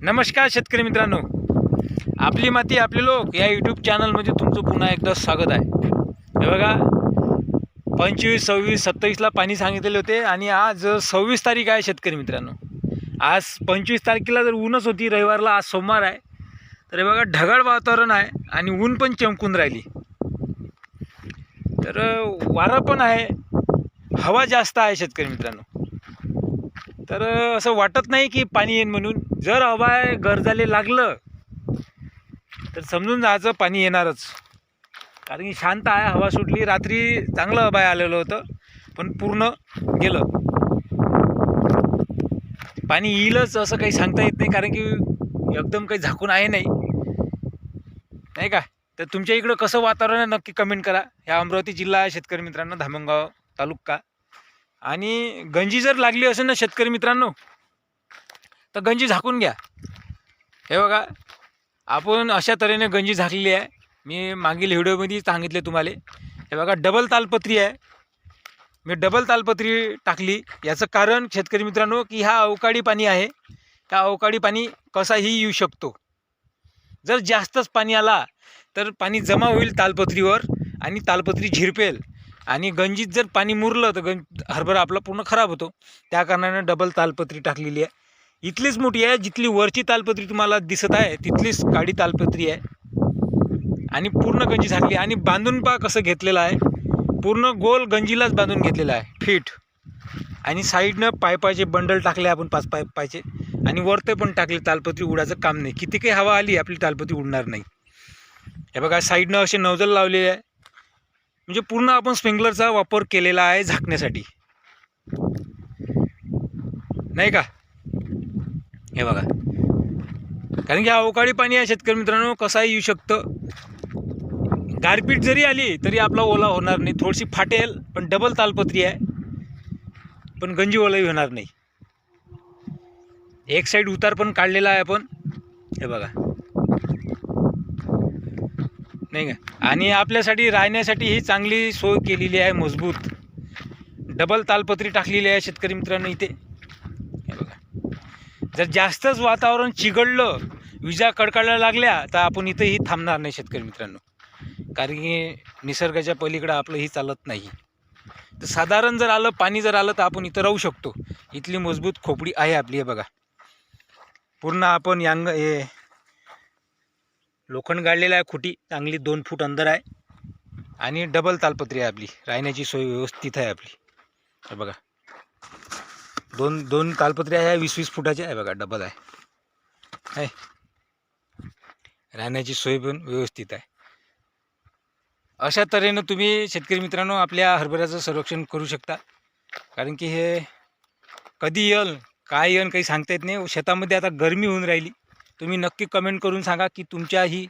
नमस्कार शेतकरी मित्रांनो. आपली माती आपले लोक या यूट्यूब चॅनलमध्ये तुमचं पुन्हा एकदा स्वागत आहे. हे बघा पंचवीस सव्वीस सत्तावीसला पाणी सांगितलेले होते आणि आज सव्वीस तारीख आहे शेतकरी मित्रांनो. आज पंचवीस तारखेला जर ऊनच होती रविवारला आज सोमवार आहे. तर हे बघा ढगाळ वातावरण आहे आणि ऊन पण चमकून राहिली. तर वारं पण आहे. हवा जास्त आहे शेतकरी मित्रांनो. तर असं वाटत नाही की पाणी येईन म्हणून. जर हवा गरजाले लागलं तर समजून जायचं पाणी येणारच. कारण की शांत आहे हवा सुटली रात्री चांगलं हवाय आलेलं होतं पण पूर्ण गेलं. पाणी येईलच असं काही सांगता येत नाही कारण की एकदम काही झाकून आहे नाही. नाही का? तर तुमच्या इकडं कसं वातावरण आहे नक्की कमेंट करा. ह्या अमरावती जिल्हा आहे शेतकरी मित्रांनो धामणगाव तालुका. आणि गंजी जर लागली असेल ना शेतकरी मित्रांनो तर गंजी झाकून घ्या. हे बघा आपण अशा तऱ्हेने गंजी झाकलेली आहे. मी मागील व्हिडिओमध्ये सांगितले तुम्हाला. हे बघा डबल तालपत्री आहे. मी डबल तालपत्री टाकली. याचं कारण शेतकरी मित्रांनो की हा अवकाळी पाणी आहे. त्या अवकाळी पाणी कसाही येऊ शकतो. जर जास्तच पाणी आला तर पाणी जमा होईल तालपत्रीवर आणि तालपत्री झिरपेल. आणि गंजीत जर पाणी मुरलं तर गंज हरभरा आपला पूर्ण खराब होतो. त्या कारणाने डबल तालपत्री टाकलेली आहे. इथलीच मोठी आहे जिथली वरची तालपत्री तुम्हाला दिसत आहे तिथलीच काडी तालपत्री आहे. आणि पूर्ण गंजी झाकली आणि बांधून पा कसं घेतलेलं आहे. पूर्ण गोल गंजीलाच बांधून घेतलेलं आहे. फिट. आणि साईडनं पायपाचे बंडल टाकले आपण पाच पाय पायचे आणि वरते पण टाकले तालपत्री उडायचं काम नाही. किती काही हवा आली आपली तालपत्री उडणार नाही. हे बघा साईडनं असे नवजल लावलेले आहे. म्हणजे पूर्ण आपण स्प्रिंकलरचा वापर केलेला आहे झाकण्यासाठी. नाही का? हे बघा. कारण की अवकाळी पाणी आहे शेतकरी मित्रांनो कसाही येऊ शकतं. गारपीट जरी आली तरी आपला ओला होणार नाही. थोडीशी फाटेल पण डबल तालपत्री आहे. पण गंजी ओलाही होणार नाही. एक साईड उतार पण काढलेला आहे आपण. हे बघा. नाही का? आणि आपल्यासाठी राहण्यासाठी ही चांगली सोय केलेली आहे मजबूत. डबल तालपत्री टाकलेली आहे शेतकरी मित्रांनो इथे. हे बघा. जर जास्तच वातावरण चिघडलं विजा कडकडायला लागल्या तर आपण इथंही थांबणार नाही शेतकरी मित्रांनो. कारण की निसर्गाच्या पलीकडं आपलं ही चालत नाही. तर साधारण जर आलं पाणी जर आलं तर आपण इथं राहू शकतो. इथली मजबूत खोपडी आहे आपली हे बघा. पूर्ण आपण यांग हे लोखंड गाडलेलं आहे खुटी चांगली दोन फूट अंदर आहे. आणि डबल तालपत्री आहे आपली. राहण्याची सोय व्यवस्थित आहे आपली. हे बघा. दोन दोन तालपत्री आहे वीस वीस फुटाची आहे बघा डबल आहे. आहे राहण्याची सोय पण व्यवस्थित आहे. अशा तऱ्हेनं तुम्ही शेतकरी मित्रांनो आपल्या हरभऱ्याचं संरक्षण करू शकता. कारण की हे कधी येईल काय येईल काही सांगता येत नाही. शेतामध्ये आता गरमी होऊन राहिली. तुम्ही नक्की कमेंट करून सांगा की तुमच्याही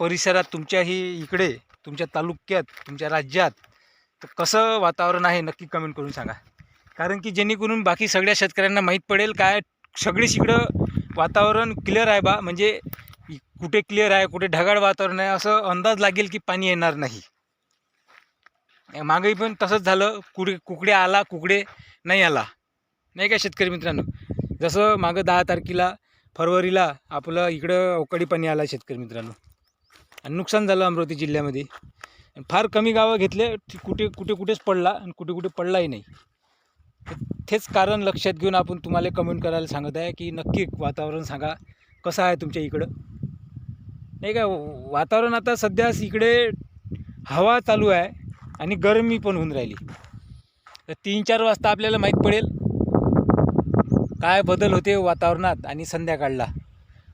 परिसरात तुमच्याही इकडे तुमच्या तालुक्यात तुमच्या राज्यात तर कसं वातावरण आहे नक्की कमेंट करून सांगा. कारण की जेणेकरून बाकी सगळ्या शेतकऱ्यांना माहीत पडेल काय सगळीच इकडं वातावरण क्लिअर आहे बा. म्हणजे कुठे क्लिअर आहे कुठे ढगाळ वातावरण आहे असं अंदाज लागेल की पाणी येणार नाही. मागेही पण तसंच झालं. कुडे कुकडे आला कुकडे नाही आला. नाही का शेतकरी मित्रांनो? जसं मागं दहा तारखेला फरवरीला आपलं इकडं अवकाळी पाणी आला शेतकरी मित्रांनो. आणि नुकसान झालं अमरावती जिल्ह्यामध्ये. फार कमी गावं घेतले कुठे कुठे कुठेच पडला आणि कुठे कुठे पडलाही नाही. तेच कारण लक्षात घेऊन आपण तुम्हाला कमेंट करायला सांगत आहे की नक्की वातावरण सांगा कसं आहे तुमच्या इकडं? नाही का वातावरण आता सध्या इकडे हवा चालू आहे आणि गरमी पण होऊन राहिली. तर तीन चार वाजता आपल्याला माहीत पडेल काय बदल होते वातावरणात आणि संध्याकाळला?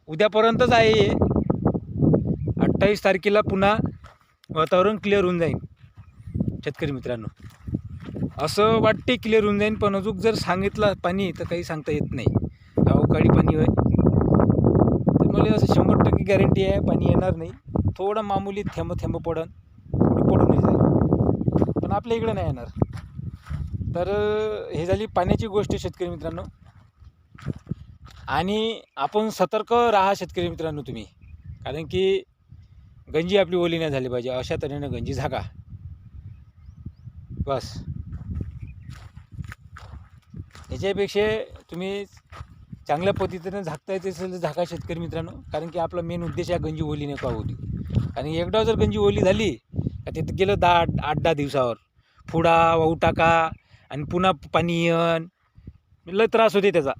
उद्यापर्यंतच आहे हे. अठ्ठावीस तारखेला पुन्हा वातावरण क्लिअर होऊन जाईल शेतकरी मित्रांनो असं वाटते क्लिअर होऊन जाईन पण अजून जर सांगितलं पाणी तर काही सांगता येत नाही. अवकाळी पाणी होय. तर मला असं शंभर टक्के गॅरंटी आहे पाणी येणार नाही. थोडं मामुली थेंब थेंब पडन थोडी पडूनही जाईल पण आपल्या इकडं नाही येणार. तर हे झाली पाण्याची गोष्ट शेतकरी मित्रांनो. आणि आपण सतर्क राहा शेतकरी मित्रांनो तुम्ही. कारण की गंजी आपली ओली नाही झाली पाहिजे. अशा तऱ्हेनं गंजी झाका. बस. याच्यापेक्षा तुम्ही चांगल्या पद्धतीने झाकता येते असेल तर झाका शेतकरी मित्रांनो. कारण की आपला मेन उद्देश आहे गंजी ओली नका होती कारण एकदा जर गंजी ओली झाली का तिथं गेलं दहा आठ आठ दहा दिवसावर. फुडा वाहू टाका आणि पुन्हा पाणी येण लय त्रास होते त्याचा.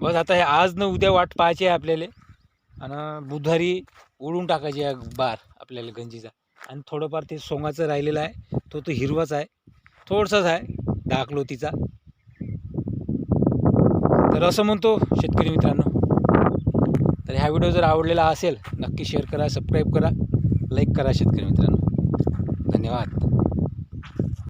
बस आता हे आज न उद्या वाट पाहायची आहे आपल्याला. आणि बुधवारी ओढून टाकायची आहे बार आपल्याला गंजीचा. आणि थोडंफार ते सोंगाचं राहिलेलं आहे. तो तो हिरवाच आहे. थोडसाच आहे. दाखलोतीचा. तर असं म्हणतो शेतकरी मित्रांनो. तर ह्या व्हिडिओ जर आवडलेला असेल नक्की शेअर करा सबस्क्राईब करा लाईक करा शेतकरी मित्रांनो. धन्यवाद.